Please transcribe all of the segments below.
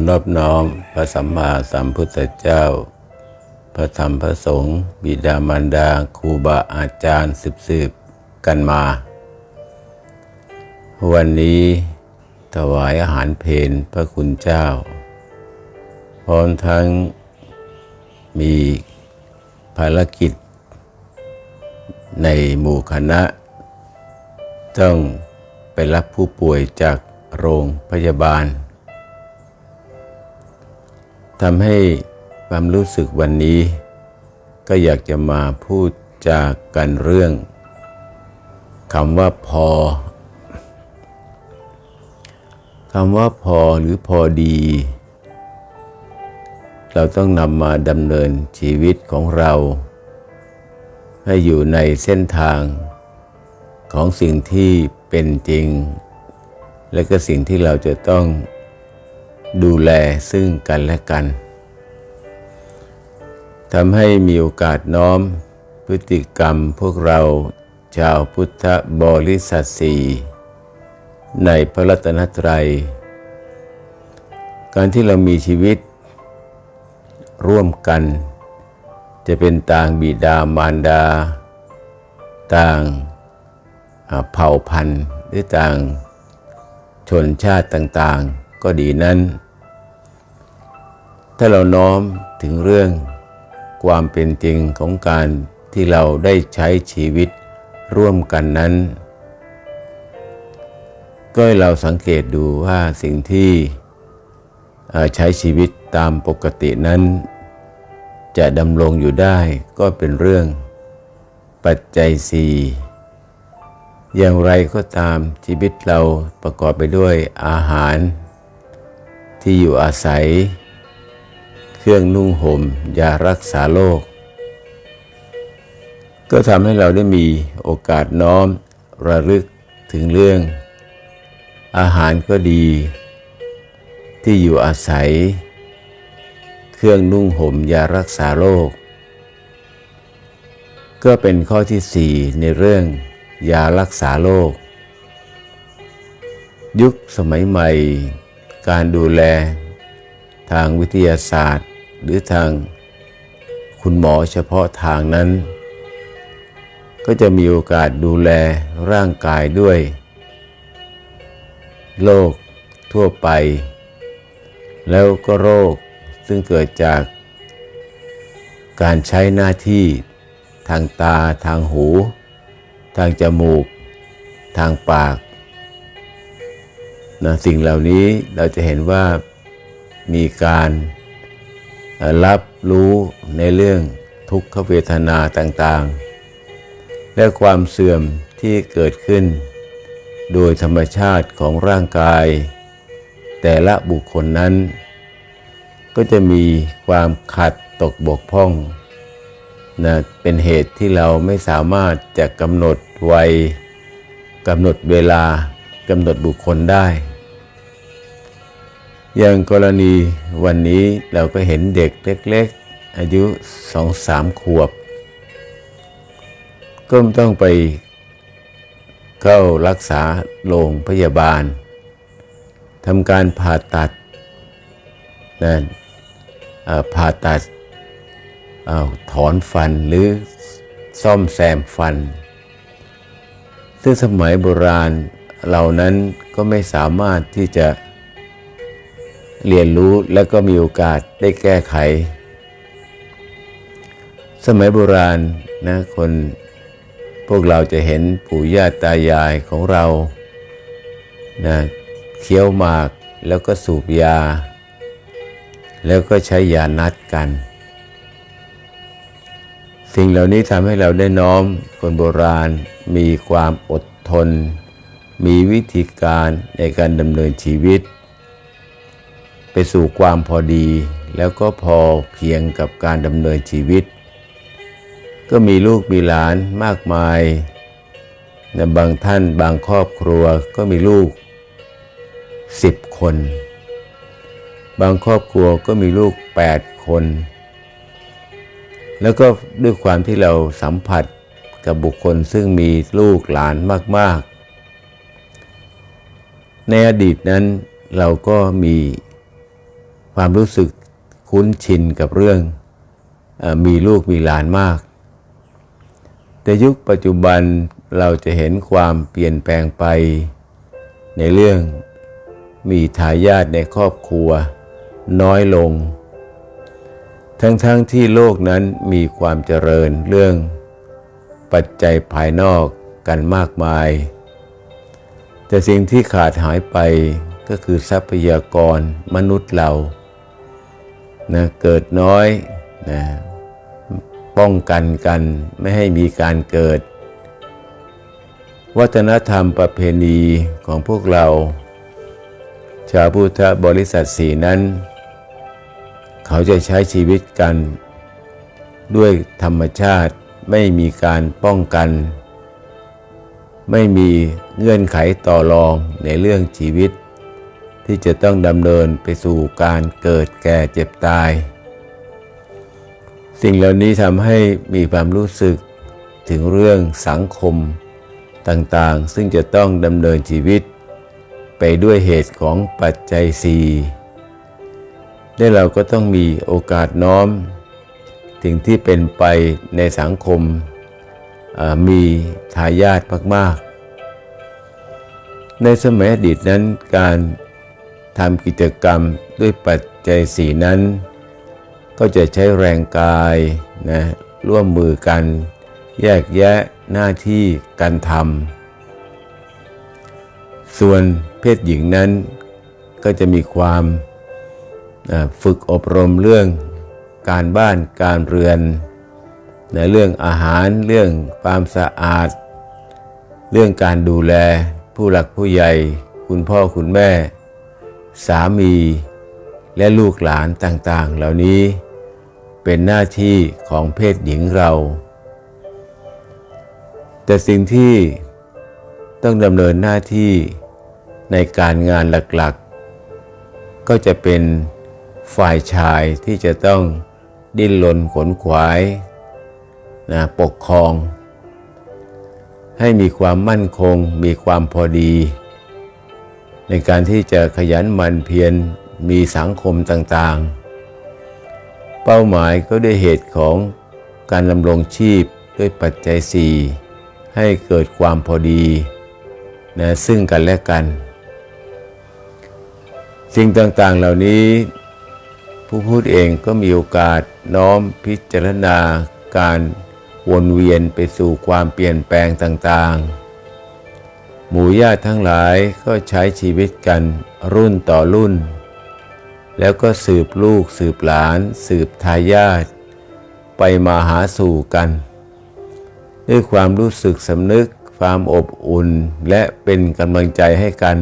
ขอนอบน้อมพระสัมมาสัมพุทธเจ้า พระธรรมพระสงฆ์บิดามารดาครูบาอาจารย์สืบสืบๆกันมา วันนี้ถวายอาหารเพนพระคุณเจ้า พร้อมทั้งมีภารกิจ ในหมู่คณะ ต้องไปรับผู้ป่วยจากโรงพยาบาล ทำให้ความรู้สึกวันนี้ ก็อยากจะมาพูดจากกันเรื่องคำว่าพอคำว่าพอหรือพอดี เราต้องนำมาดำเนินชีวิตของเรา ให้อยู่ในเส้นทางของสิ่งที่เป็นจริง และก็สิ่งที่เราจะต้อง ดูแลซึ่งกันและกันทำให้มีโอกาสน้อมพฤติกรรมพวกเราชาวพุทธบริษัทสีในพระรัตนตรัย การที่เรามีชีวิต ร่วมกัน จะเป็นต่างบิดามารดา ต่างเผ่าพันธุ์หรือต่างชนชาติต่างๆ ก็ดีนั้น ถ้าเราน้อมถึงเรื่องความเป็นจริงของการที่เราได้ใช้ชีวิตร่วมกันนั้น ก็ให้เราสังเกตดูว่าสิ่งที่ใช้ชีวิตตามปกตินั้น จะดำรงอยู่ได้ก็เป็นเรื่องปัจจัยสี่อย่างไรก็ตามชีวิตเราประกอบไปด้วยอาหาร ที่อยู่อาศัย เครื่องนุ่งห่มยารักษาโรคก็ทำให้เราได้มีโอกาสน้อมระลึกถึงเรื่อง อาหารก็ดี ที่อยู่อาศัย เครื่องนุ่งห่มยารักษาโรคก็เป็นข้อที่สี่ในเรื่องยารักษาโรคยุคสมัยใหม่ การดูแลทางวิทยาศาสตร์ หรือทางคุณหมอเฉพาะทางนั้น ก็จะมีโอกาสดูแลร่างกายด้วยโรคทั่วไป แล้วก็โรคซึ่งเกิดจากการใช้หน้าที่ทางตาทางหู ทางจมูก ทางปาก นะสิ่งเหล่านี้เราจะเห็นว่ามีการรับรู้ในเรื่องทุกขเวทนาต่างๆ และความเสื่อมที่เกิดขึ้น โดยธรรมชาติของร่างกาย แต่ละบุคคลนั้น ก็จะมีความขัดตกบกพร่องนะเป็นเหตุที่เราไม่สามารถจะกำหนดวัยกำหนดเวลา กำหนดบุคคลได้ อย่างกรณีวันนี้เราก็เห็นเด็กเล็กๆ อายุสองสามขวบ ก็ต้องไปเข้ารักษาโรงพยาบาลทำการผ่าตัดนะผ่าตัดอาถอนฟันหรือซ่อมแซมฟัน ซึ่งสมัยโบราณ เหล่านั้นก็ไม่สามารถที่จะเรียนรู้และก็มีโอกาสได้แก้ไข สมัยโบราณนะคนพวกเราจะเห็นปู่ย่าตายายของเรานะเคี้ยวหมากแล้วก็สูบยา แล้วก็ใช้ยานัดกัน สิ่งเหล่านี้ทำให้เราได้น้อมคนโบราณมีความอดทน มีวิธีการในการดำเนินชีวิต ไปสู่ความพอดีแล้วก็พอเพียงกับการดำเนินชีวิต ก็มีลูกมีหลานมากมายในบางท่านบางครอบครัวก็มีลูกสิบคน บางครอบครัวก็มีลูกแปดคน แล้วก็ด้วยความที่เราสัมผัสกับบุคคลซึ่งมีลูกหลานมาก ในอดีตนั้นเราก็มีความรู้สึกคุ้นชินกับเรื่องอมีลูกมีหลานมาก แต่ยุคปัจจุบันเราจะเห็นความเปลี่ยนแปลงไปในเรื่องมีทายาทในครอบครัวน้อยลง ทั้งๆทที่โลกนั้นมีความเจริญเรื่องปัจจัยภายนอกกันมากมาย แต่สิ่งที่ขาดหายไปก็คือทรัพยากรมนุษย์เรานะเกิดน้อยนะป้องกันกันไม่ให้มีการเกิด วัฒนธรรมประเพณีของพวกเรา ชาวพุทธบริษัทสีนั้น เขาจะใช้ชีวิตกัน ด้วยธรรมชาติไม่มีการป้องกัน ไม่มีเงื่อนไขต่อรองในเรื่องชีวิต ที่จะต้องดำเนินไปสู่การเกิดแก่เจ็บตาย สิ่งเหล่านี้ทำให้มีความรู้สึกถึงเรื่องสังคมต่างๆ ซึ่งจะต้องดำเนินชีวิต ไปด้วยเหตุของปัจจัยสี่ได้เราก็ต้องมีโอกาสน้อมสิ่งที่เป็นไปในสังคม มีทายาทมากๆ ในสมัยอดีตนั้นการทำกิจกรรมด้วยปัจจัยสีนั้น ก็จะใช้แรงกายนะร่วมมือกัน แยกแยะหน้าที่การทำส่วนเพศหญิงนั้นก็จะมีความฝึกอบรมเรื่องการบ้านการเรือน ในเรื่องอาหารเรื่องความสะอาด เรื่องการดูแลผู้หลักผู้ใหญ่ คุณพ่อคุณแม่ สามีและลูกหลานต่างๆ เหล่านี้เป็นหน้าที่ของเพศหญิงเรา แต่สิ่งที่ต้องดำเนินหน้าที่ในการงานหลักๆ ก็จะเป็นฝ่ายชายที่จะต้องดิ้นรนขนขวาย นะปกครอง ให้มีความมั่นคง มีความพอดี ในการที่จะขยันหมั่นเพียรมีสังคมต่างๆ เป้าหมายก็ได้เหตุของการดำรงชีพด้วยปัจจัยสี่ให้เกิดความพอดีนะซึ่งกันและกัน สิ่งต่างๆเหล่านี้ ผู้พูดเองก็มีโอกาสน้อมพิจารณาการ วนเวียนไปสู่ความเปลี่ยนแปลงต่างๆ หมู่ญาติทั้งหลายก็ใช้ชีวิตกันรุ่นต่อรุ่น แล้วก็สืบลูกสืบหลาน สืบทายาทไปมาหาสู่กัน ด้วยความรู้สึกสำนึกความอบอุ่นและเป็นกำลังใจให้กัน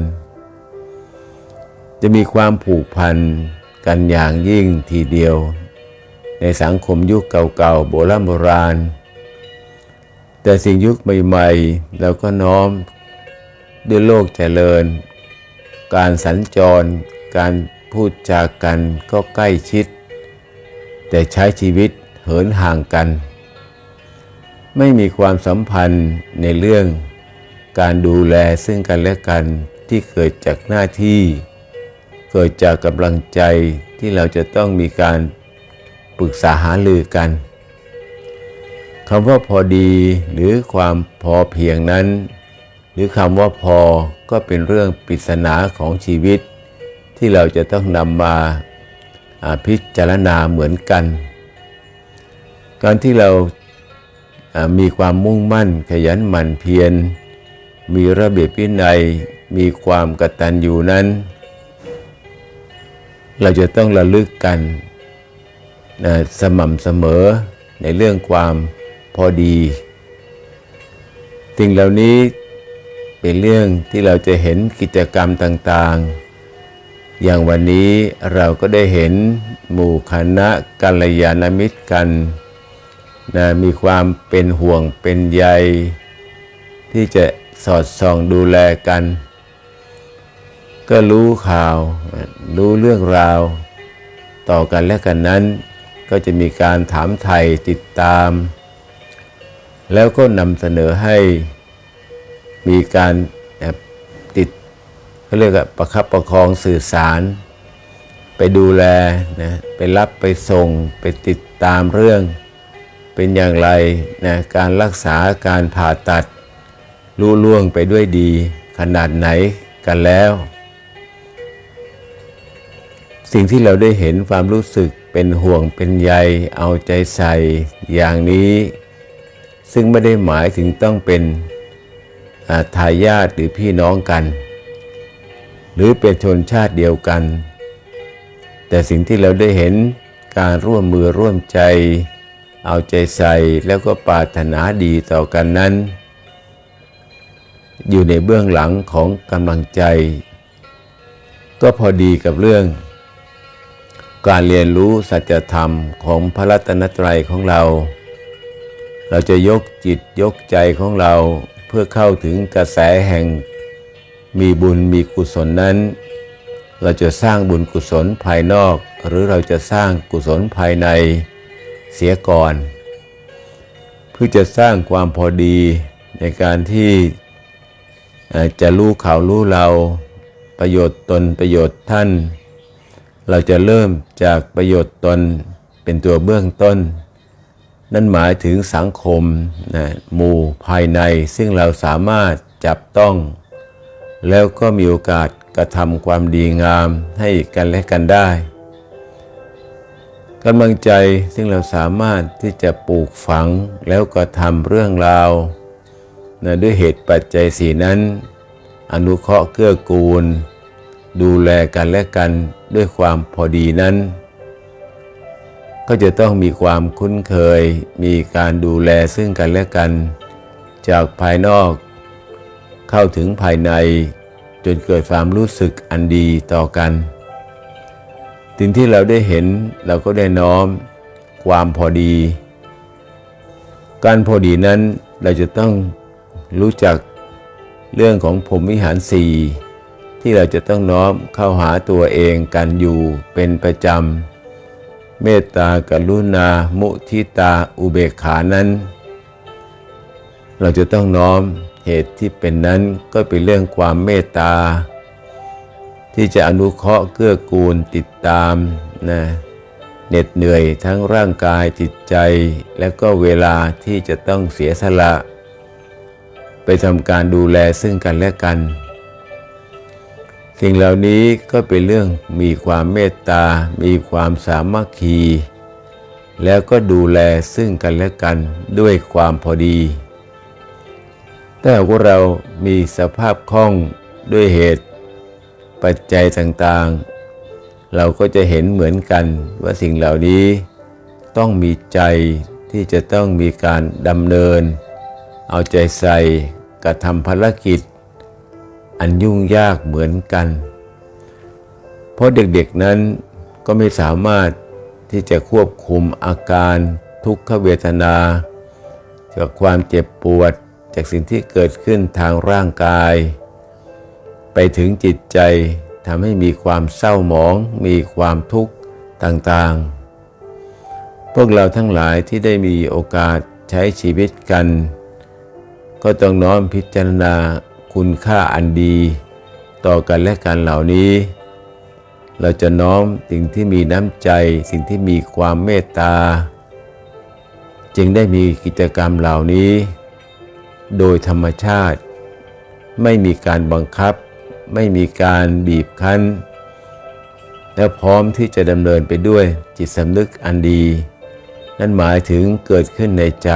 จะมีความผูกพันกันอย่างยิ่งทีเดียว ในสังคมยุคเก่าๆโบราณโบราณ แต่สิ่งยุคใหม่ๆเราก็น้อมด้วยโลกเจริญ การสัญจร การพูดจากันก็ใกล้ชิด แต่ใช้ชีวิตเหินห่างกัน ไม่มีความสัมพันธ์ในเรื่อง การดูแลซึ่งกันและกันที่เกิดจากหน้าที่ เกิดจากกำลังใจที่เราจะต้องมีการปรึกษาหารือกัน คำว่าพอดีหรือความพอเพียงนั้น หรือคำว่าพอก็เป็นเรื่องปริศนาของชีวิต ที่เราจะต้องนำมาพิจารณาเหมือนกัน การที่เรามีความมุ่งมั่นขยันหมั่นเพียร มีระเบียบวินัย มีความกตัญญูนั้น เราจะต้องระลึกกันนะสม่ำเสมอในเรื่องความ พอดีสิ่งเหล่านี้เป็นเรื่องที่เราจะเห็นกิจกรรมต่างๆ อย่างวันนี้เราก็ได้เห็นหมู่คณะกัลยาณมิตรกันนะมีความเป็นห่วงเป็นใย ที่จะสอดส่องดูแลกัน ก็รู้ข่าว รู้เรื่องราว ต่อกันและกันนั้น ก็จะมีการถามไทยติดตาม แล้วก็นำเสนอให้มีการติดเขาเรียกว่าประคับประคองสื่อสาร ไปดูแลนะไปรับไปส่งไปติดตามเรื่อง เป็นอย่างไรนะการรักษาการผ่าตัดรู้ล่วงไปด้วยดีขนาดไหนกันแล้ว สิ่งที่เราได้เห็นความรู้สึกเป็นห่วงเป็นใยเอาใจใส่อย่างนี้ ซึ่งไม่ได้หมายถึงต้องเป็นาทายาทหรือพี่น้องกัน หรือเป็นชนชาติเดียวกัน แต่สิ่งที่เราได้เห็นการร่วมมือร่วมใจ เอาใจใส่แล้วก็ปรารถนาดีต่อกันนั้น อยู่ในเบื้องหลังของกำลังใจ ก็พอดีกับเรื่อง การเรียนรู้สัจธรรมของพระรัตนตรัยของเรา เราจะยกจิตยกใจของเราเพื่อเข้าถึงกระแสแห่ง มีบุญมีกุศลนั้น เราจะสร้างบุญกุศลภายนอก หรือเราจะสร้างกุศลภายในเสียก่อน เพื่อจะสร้างความพอดีในการที่จะรู้ข่าวรู้เราประโยชน์ตนประโยชน์ท่าน เราจะเริ่มจากประโยชน์ตนเป็นตัวเบื้องต้น นั่นหมายถึงสังคมนะหมู่ภายในซึ่งเราสามารถจับต้อง แล้วก็มีโอกาสกระทำความดีงามให้กันและกันได้กำลังใจซึ่งเราสามารถที่จะปลูกฝังแล้วก็ทำเรื่องราวนะด้วยเหตุปัจจัยสีนั้น อนุเคราะห์เกื้อกูล ดูแลกันและกันด้วยความพอดีนั้น ก็จะต้องมีความคุ้นเคย มีการดูแลซึ่งกันและกัน จากภายนอก เข้าถึงภายใน จนเกิดความรู้สึกอันดีต่อกันสิ่งที่เราได้เห็นเราก็ได้น้อม ความพอดี การพอดีนั้นเราจะต้องรู้จักเรื่องของผมวิหารสี่ที่เราจะต้องน้อมเข้าหาตัวเองกันอยู่เป็นประจำ เมตตากรุณา มุทิตา อุเบกขานั้น เราจะต้องน้อมเหตุที่เป็นนั้นก็เป็นเรื่องความเมตตา ที่จะอนุเคราะห์เกื้อกูลติดตามนะเหน็ดเหนื่อยทั้งร่างกายจิตใจ และก็เวลาที่จะต้องเสียสละ ไปทำการดูแลซึ่งกันและกัน สิ่งเหล่านี้ก็เป็นเรื่องมีความเมตตา มีความสามัคคี แล้วก็ดูแลซึ่งกันและกันด้วยความพอดีถ้าหากว่าเรามีสภาพคล่องด้วยเหตุ ปัจจัยต่างๆ เราก็จะเห็นเหมือนกันว่าสิ่งเหล่านี้ต้องมีใจที่จะต้องมีการดำเนิน เอาใจใส่กระทำภารกิจ อันยุ่งยากเหมือนกัน เพราะเด็กๆนั้นก็ไม่สามารถที่จะควบคุมอาการทุกขเวทนา จากความเจ็บปวดจากสิ่งที่เกิดขึ้นทางร่างกาย ไปถึงจิตใจทำให้มีความเศร้าหมอง มีความทุกข์ต่างๆ พวกเราทั้งหลายที่ได้มีโอกาสใช้ชีวิตกัน ก็ต้องน้อมพิจารณา คุณค่าอันดี ต่อกันและกันเหล่านี้ เราจะน้อมสิ่งที่มีน้ำใจ สิ่งที่มีความเมตตา จึงได้มีกิจกรรมเหล่านี้ โดยธรรมชาติ ไม่มีการบังคับ ไม่มีการบีบคั้น และพร้อมที่จะดำเนินไปด้วยจิตสำนึกอันดี นั่นหมายถึงเกิดขึ้นในใจ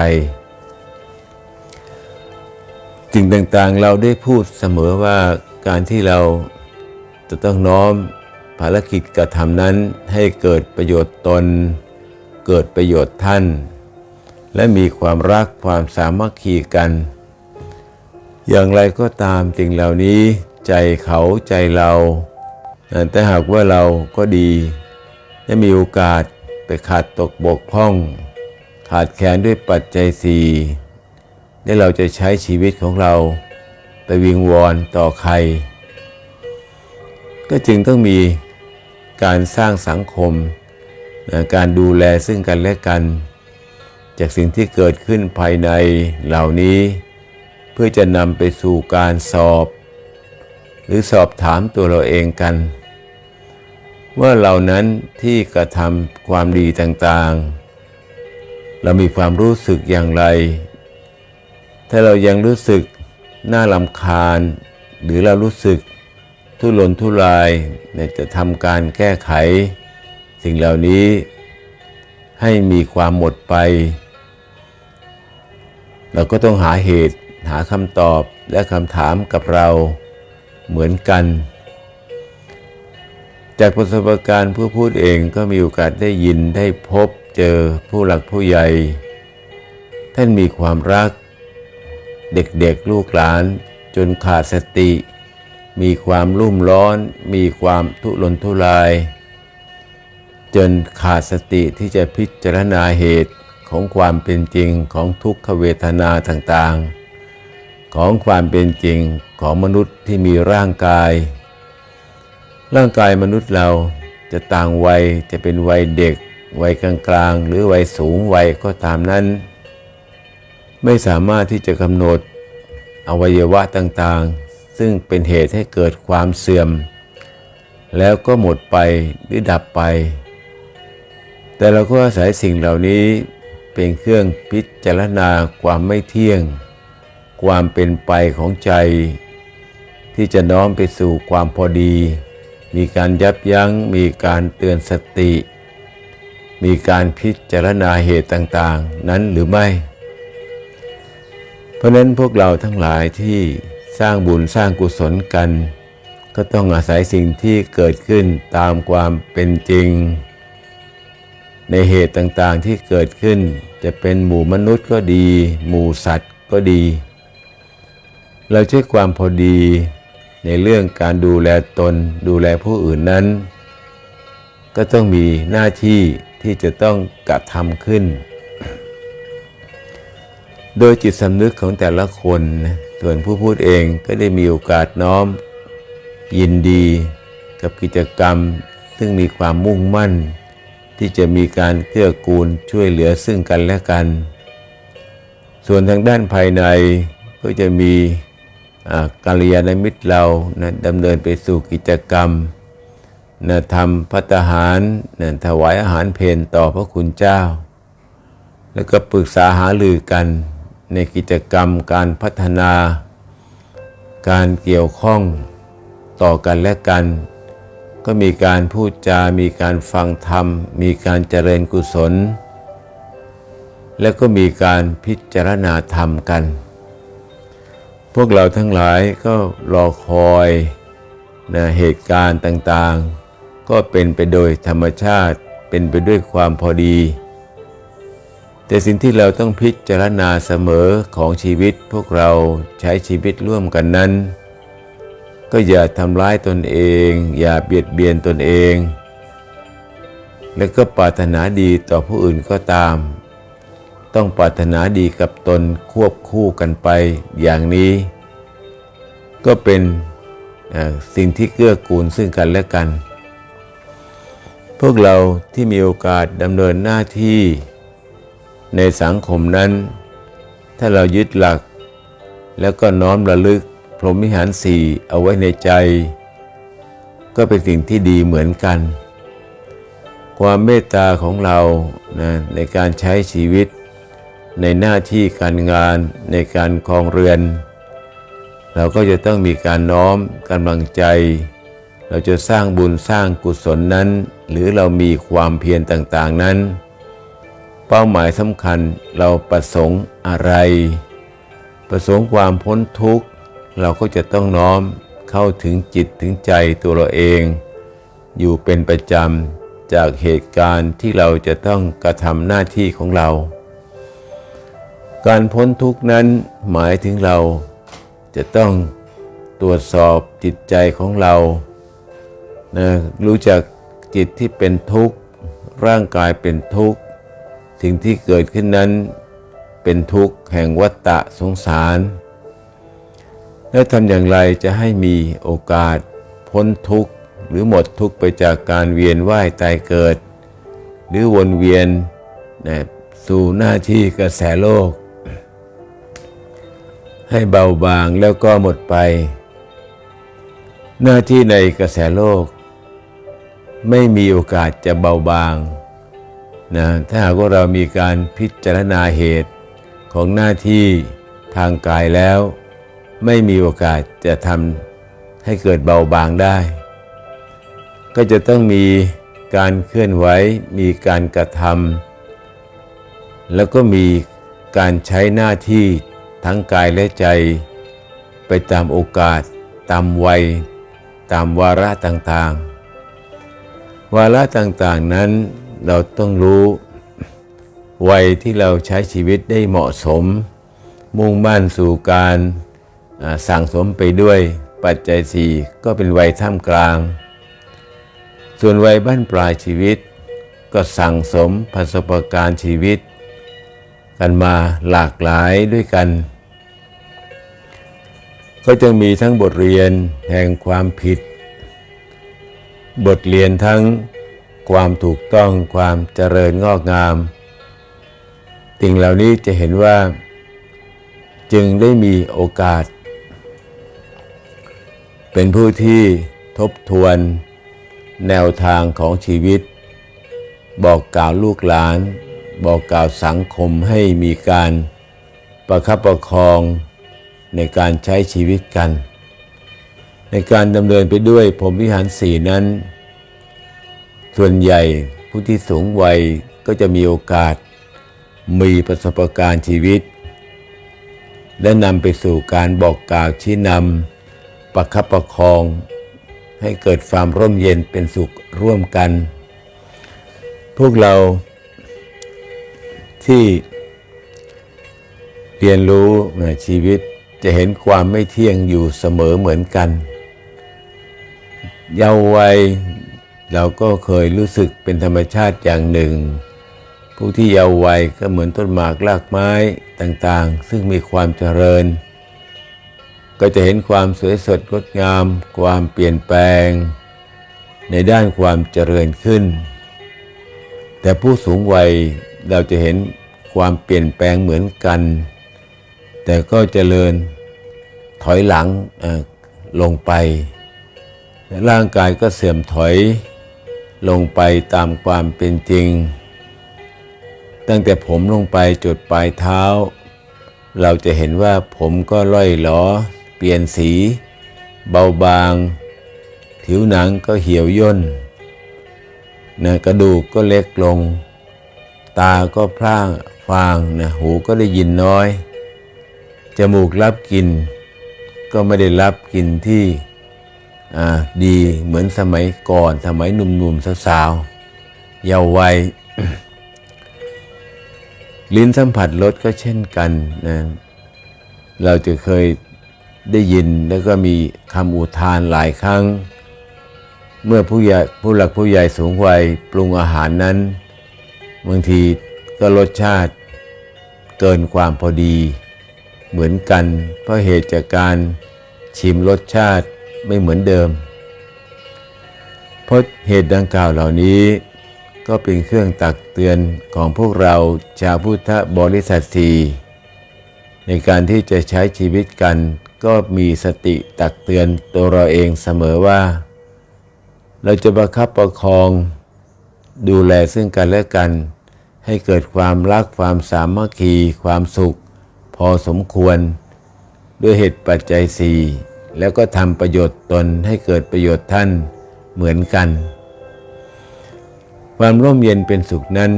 สิ่งต่างๆเราได้พูดเสมอว่าการที่เราจะต้องน้อมภารกิจกระทำนั้นให้เกิดประโยชน์ตน เกิดประโยชน์ท่าน และมีความรักความสามัคคีกัน อย่างไรก็ตามสิ่งเหล่านี้ใจเขาใจเรา แต่หากว่าเราก็ดีได้มีโอกาสไปขาดตกบกพร่อง ขาดแคลนด้วยปัจจัยสี่ ได้เราจะใช้ชีวิตของเราไปวิงวอนต่อใคร ก็จึงต้องมีการสร้างสังคมการดูแลซึ่งกันและกัน จากสิ่งที่เกิดขึ้นภายในเหล่านี้ เพื่อจะนำไปสู่การสอบ หรือสอบถามตัวเราเองกัน ว่าเรานั้นที่กระทำความดีต่างๆ เรามีความรู้สึกอย่างไร ถ้าเรายังรู้สึกน่าลำคาญ หรือเรารู้สึกทุรนทุรายเนี่ยจะทำการแก้ไข สิ่งเหล่านี้ให้มีความหมดไป เราก็ต้องหาเหตุหาคำตอบและคำถามกับเราเหมือนกัน จากประสบการณ์ผู้พูดเองก็มีโอกาสได้ยินได้พบเจอผู้หลักผู้ใหญ่ ท่านมีความรัก เด็กๆลูกหลาน จนขาดสติ มีความรุ่มร้อน มีความทุรนทุราย จนขาดสติที่จะพิจารณาเหตุของความเป็นจริงของทุกขเวทนาต่างๆ ของความเป็นจริงของมนุษย์ที่มีร่างกาย ร่างกายมนุษย์เราจะต่างวัยจะเป็นวัยเด็ก วัยกลางๆ หรือวัยสูงวัยก็ตามนั้น ไม่สามารถที่จะกำหนดอวัยวะต่างๆ ซึ่งเป็นเหตุให้เกิดความเสื่อม แล้วก็หมดไปหรือดับไป แต่เราก็อาศัยสิ่งเหล่านี้เป็นเครื่องพิจารณาความไม่เที่ยง ความเป็นไปของใจ ที่จะน้อมไปสู่ความพอดี มีการยับยัง้ง มีการเตือนสติ มีการพิจารณาเหตุต่างๆ นั้นหรือไม่ เพราะนั้นพวกเราทั้งหลายที่สร้างบุญสร้างกุศลกัน ก็ต้องอาศัยสิ่งที่เกิดขึ้นตามความเป็นจริง ในเหตุต่างๆที่เกิดขึ้น จะเป็นหมู่มนุษย์ก็ดี หมู่สัตว์ก็ดี เราใช้ความพอดีในเรื่องการดูแลตนดูแลผู้อื่นนั้น ก็ต้องมีหน้าที่ที่จะต้องกระทำขึ้น โดยจิตสำนึกของแต่ละคนนะส่วนผู้พูดเองก็ได้มีโอกาสน้อม ยินดีกับกิจกรรม ซึ่งมีความมุ่งมั่น ที่จะมีการเกื้อกูลช่วยเหลือซึ่งกันและกัน ส่วนทางด้านภายในก็จะมีอ่ากัลยาณมิตรเรานะดำเนินไปสู่กิจกรรมนะทำพัตหารนะถวายอาหารเพนต่อพระคุณเจ้า แล้วก็ปรึกษาหารือกัน ในกิจกรรมการพัฒนา การเกี่ยวข้องต่อกันและกัน ก็มีการพูดจา มีการฟังธรรม มีการเจริญกุศล แล้วก็มีการพิจารณาธรรมกัน พวกเราทั้งหลายก็รอคอยนะเหตุการณ์ต่างๆ ก็เป็นไปโดยธรรมชาติ เป็นไปด้วยความพอดี แต่สิ่งที่เราต้องพิจารณาเสมอของชีวิตพวกเราใช้ชีวิตร่วมกันนั้น ก็อย่าทำร้ายตนเอง อย่าเบียดเบียนตนเอง และก็ปรารถนาดีต่อผู้อื่นก็ตาม ต้องปรารถนาดีกับตนควบคู่กันไปอย่างนี้ ก็เป็นสิ่งที่เกื้อกูลซึ่งกันและกัน พวกเราที่มีโอกาสดำเนินหน้าที่ ในสังคมนั้น ถ้าเรายึดหลัก แล้วก็น้อมระลึกพรหมิหารสี่เอาไว้ในใจ ก็เป็นสิ่งที่ดีเหมือนกัน ความเมตตาของเรานะในการใช้ชีวิต ในหน้าที่การงานในการครองเรือน เราก็จะต้องมีการน้อมกำลังใจ เราจะสร้างบุญสร้างกุศลนั้น หรือเรามีความเพียรต่างๆนั้น เป้าหมายสำคัญเราประสงค์อะไร ประสงค์ความพ้นทุกข์ เราก็จะต้องน้อมเข้าถึงจิตถึงใจตัวเราเอง อยู่เป็นประจำจากเหตุการณ์ที่เราจะต้องกระทำหน้าที่ของเรา การพ้นทุกข์นั้นหมายถึงเราจะต้องตรวจสอบจิตใจของเรานะรู้จักจิตที่เป็นทุกข์ ร่างกายเป็นทุกข์ สิ่งที่เกิดขึ้นนั้น เป็นทุกข์แห่งวัฏฏะสงสาร แล้วทำอย่างไรจะให้มีโอกาส พ้นทุกข์หรือหมดทุกข์ไปจากการเวียนว่ายตายเกิด หรือวนเวียนนะสู่หน้าที่กระแสโลก ให้เบาบางแล้วก็หมดไป หน้าที่ในกระแสโลก ไม่มีโอกาสจะเบาบาง นะถ้าหากว่าเรามีการพิจารณาเหตุของหน้าที่ทางกายแล้ว ไม่มีโอกาสจะทำให้เกิดเบาบางได้ ก็จะต้องมีการเคลื่อนไหวมีการกระทำแล้วก็มีการใช้หน้าที่ทั้งกายและใจ ไปตามโอกาส ตามวัย ตามวาระต่างๆ วาระต่างๆนั้น เราต้องรู้วัยที่เราใช้ชีวิตได้เหมาะสม มุ่งมั่นสู่การสั่งสมไปด้วยปัจจัยสี่ก็เป็นวัยท่ามกลาง ส่วนวัยบ้านปลายชีวิต ก็สั่งสมประสบการณ์ชีวิต กันมาหลากหลายด้วยกัน ก็จะมีทั้งบทเรียนแห่งความผิด บทเรียนทั้ง ความถูกต้องความเจริญงอกงาม สิ่งเหล่านี้จะเห็นว่า จึงได้มีโอกาส เป็นผู้ที่ทบทวน แนวทางของชีวิต บอกกล่าวลูกหลาน บอกกล่าวสังคมให้มีการประคับประคองในการใช้ชีวิตกัน ในการดำเนินไปด้วยผมวิหารสี่นั้น ส่วนใหญ่ผู้ที่สูงวัยก็จะมีโอกาส มีประสบการณ์ชีวิต และนำไปสู่การบอกกล่าวชี้นำประคับประคอง ให้เกิดความร่มเย็นเป็นสุขร่วมกัน พวกเราที่เรียนรู้ชีวิตจะเห็นความไม่เที่ยงอยู่เสมอเหมือนกัน เยาว์วัย เราก็เคยรู้สึกเป็นธรรมชาติอย่างหนึ่ง ผู้ที่เยาว์วัยก็เหมือนต้นหมากรากไม้ต่างๆ ซึ่งมีความเจริญ ก็จะเห็นความสวยสดงดงาม ความเปลี่ยนแปลง ในด้านความเจริญขึ้น แต่ผู้สูงวัยเราจะเห็นความเปลี่ยนแปลงเหมือนกัน แต่ก็เจริญถอยหลังลงไป ร่างกายก็เสื่อมถอย ลงไปตามความเป็นจริง ตั้งแต่ผมลงไปจุดปลายเท้า เราจะเห็นว่าผมก็ล่อยหลอ เปลี่ยนสี เบาบาง ผิวหนังก็เหี่ยวย่นนะกระดูกก็เล็กลง ตาก็พร่างฟางนะหูก็ได้ยินน้อย จมูกรับกลิ่นก็ไม่ได้รับกลิ่นที่ ดีเหมือนสมัยก่อนสมัยหนุ่มๆสาวๆเยาว์วัยลิ้นสัมผัสรสก็เช่นกันนะเราจะเคยได้ยินแล้วก็มีคำอุทานหลายครั้ง เมื่อผู้ใหญ่ผู้หลักผู้ใหญ่สูงวัยปรุงอาหารนั้นบางทีก็รสชาติเกินความพอดี เหมือนกันเพราะเหตุจากการชิมรสชาติ ไม่เหมือนเดิม เพราะเหตุดังกล่าวเหล่านี้ ก็เป็นเครื่องตักเตือนของพวกเราชาวพุทธบริษัทสีในการที่จะใช้ชีวิตกัน ก็มีสติตักเตือนตัวเราเองเสมอว่า เราจะประคับประคอง ดูแลซึ่งกันและกัน ให้เกิดความรักความสามัคคี ความสุข พอสมควร ด้วยเหตุปัจจัยสี่ แล้วก็ทำประโยชน์ตนให้เกิดประโยชน์ท่านเหมือนกัน ความร่มเย็นเป็นสุขนั้น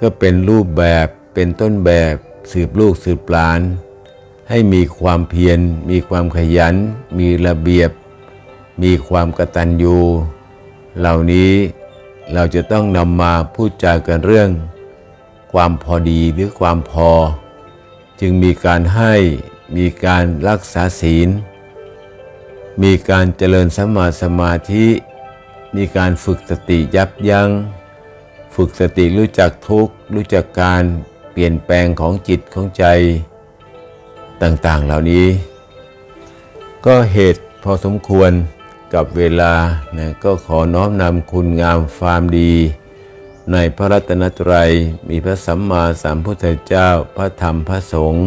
ก็เป็นรูปแบบเป็นต้นแบบสืบลูกสืบหลาน ให้มีความเพียร มีความขยัน มีระเบียบ มีความกตัญญู เหล่านี้เราจะต้องนำมาพูดจากันเรื่อง ความพอดีหรือความพอ จึงมีการให้มีการรักษาศีล มีการเจริญสมาสมาธิ มีการฝึกสติยับยัง้ง ฝึกสติรู้จักทุกข์ รู้จักการเปลี่ยนแปลงของจิตของใจต่างๆ เหล่านี้ ก็เหตุพอสมควรกับเวลานะก็ขอน้อมนำคุณงามความดี ในพระรัตนตรัยมีพระสัมมาสัมพุทธเจ้าพระธรรมพระสงฆ์